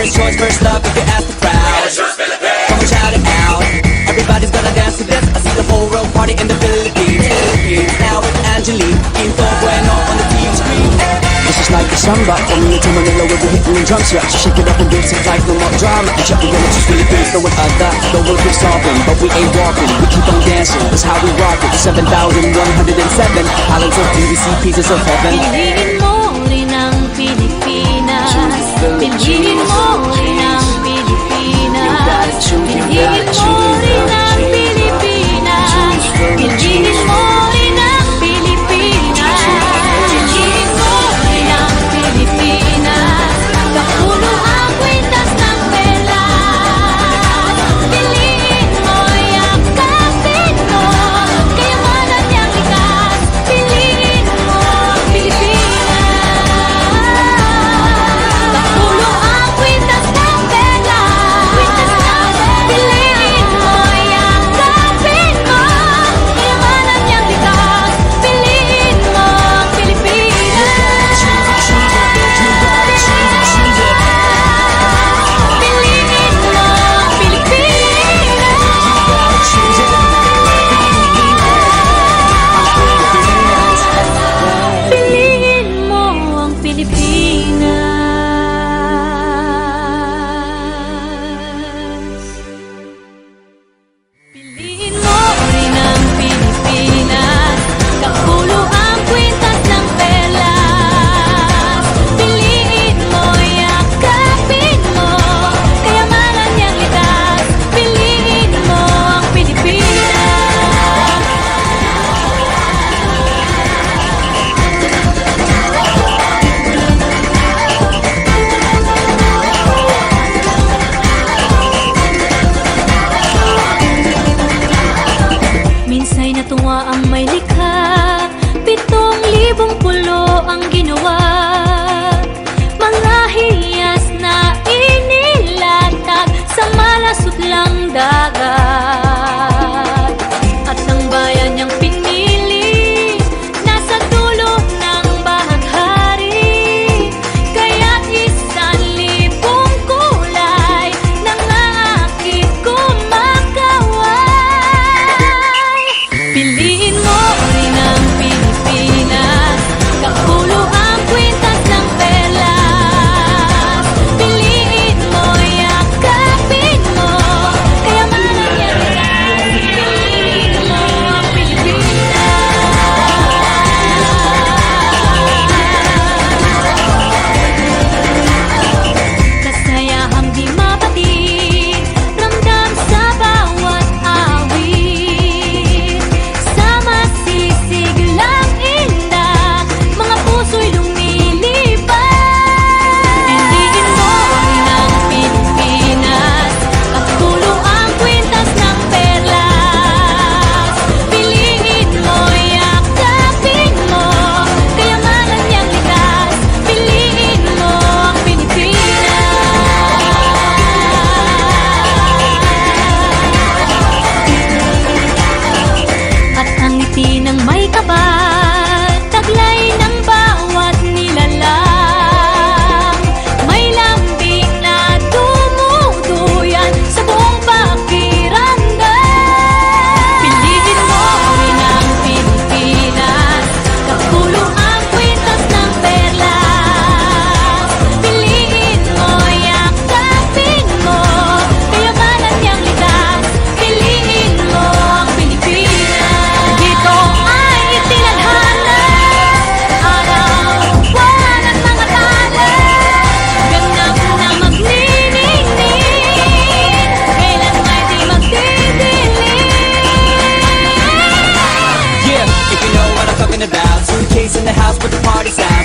First choice, first love, if you ask the crowd. Come on, shout it out. Everybody's gonna dance to this. I see the whole world party in the Philippines. Philippines. Now it's Angelique, Quinto Bueno on the TV screen. This is like a samba, coming into Manila with the hitting and drum set. So shake it up and dance it like no more drama. And check the to Philippines, no one other, no one keep solving, but we ain't walking. We keep on dancing, that's how we rock it. 7,107 islands of BBC, pieces of heaven. Piliin mo rin ang Pilipinas Piliin mo rin ang Pilipinas Piliin mo கோபம் கொள்ளோ